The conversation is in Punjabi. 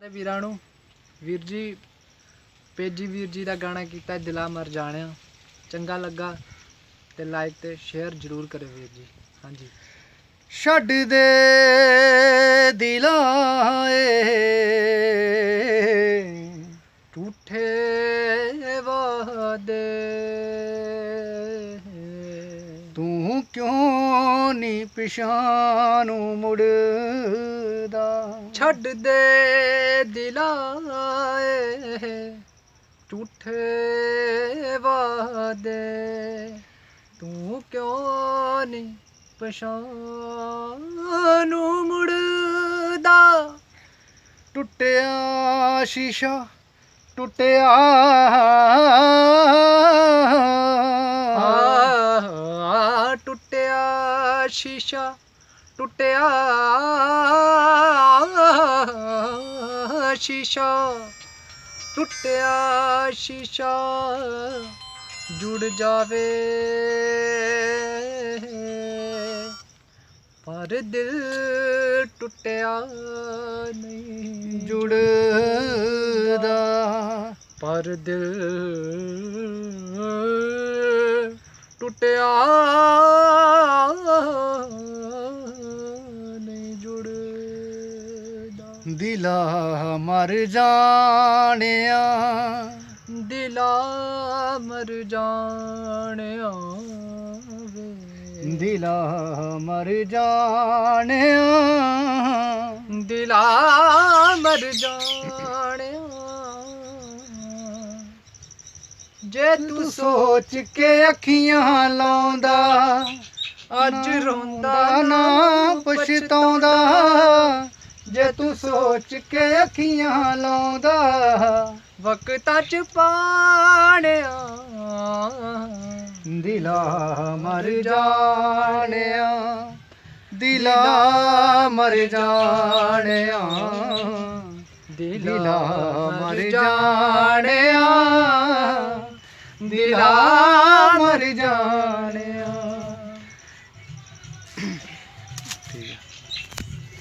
ਤੇ ਵੀਰਾਂ ਨੂੰ, ਵੀਰ ਜੀ, ਪੇਜੀ ਵੀਰ ਜੀ ਦਾ ਗਾਣਾ ਕੀਤਾ ਦਿਲਾ ਮਰ ਜਾਣਿਆ। ਚੰਗਾ ਲੱਗਾ ਤੇ ਲਾਈਕ ਤੇ ਸ਼ੇਅਰ ਜ਼ਰੂਰ ਕਰਿਓ ਵੀਰ ਜੀ। ਹਾਂਜੀ। ਛੱਡ ਦੇ ਦਿਲਾਂ ਏ। ਝੂਠੇ ਵਾਦੇ ਤੂੰ ਕਿਉਂ ਨਹੀਂ ਪਿਛਾਂ ਨੂੰ ਮੁੜਦਾ? ਛੱਡ ਦੇ ਦਿਲਾਂ ਏ ਝੂਠੇ ਵਾਦੇ ਤੂੰ ਕਿਉਂ ਨਹੀਂ ਪਛਾਣ ਨੂੰ ਮੁੜਦਾ? ਟੁੱਟਿਆ ਸ਼ੀਸ਼ਾ ਟੁੱਟਿਆ ਸ਼ੀਸ਼ਾ ਟੁੱਟਿਆ। ਸ਼ੀਸ਼ਾ ਟੁੱਟਿਆ, ਸ਼ੀਸ਼ਾ ਜੁੜ ਜਾਵੇ। ਪਰ ਦਿਲ ਟੁੱਟਿਆ ਨਹੀਂ ਜੁੜਦਾ। ਪਰ ਦਿਲ ਟੁੱਟਿਆ ਦਿਲਾ ਮਰ ਜਾਣਿਆ। ਦਿਲਾ ਮਰ ਜਾਣਿਆ ਵੇ। ਦਿਲਾ ਮਰ ਜਾਣਿਆ। ਦਿਲਾ ਮਰ ਜਾਣਿਆ। ਜੇ ਤੂੰ ਸੋਚ ਕੇ ਅੱਖੀਆਂ ਲਾਉਂਦਾ ਅੱਜ ਰੋਂਦਾ ਨਾ ਪਛਤਾਉਂਦਾ। ਜੇ ਤੂੰ ਸੋਚ ਕੇ ਅੱਖੀਆਂ ਲਾਉਂਦਾ, ਵਕਤਾਂ ਚ ਪਾਣਿਆ। ਦਿਲਾ ਮਰ ਜਾਣਿਆ, ਦਿਲਾ ਮਰ ਜਾਣਿਆ। ਦਿਲਾ ਮਰ ਜਾਣਿਆ, ਦਿਲਾ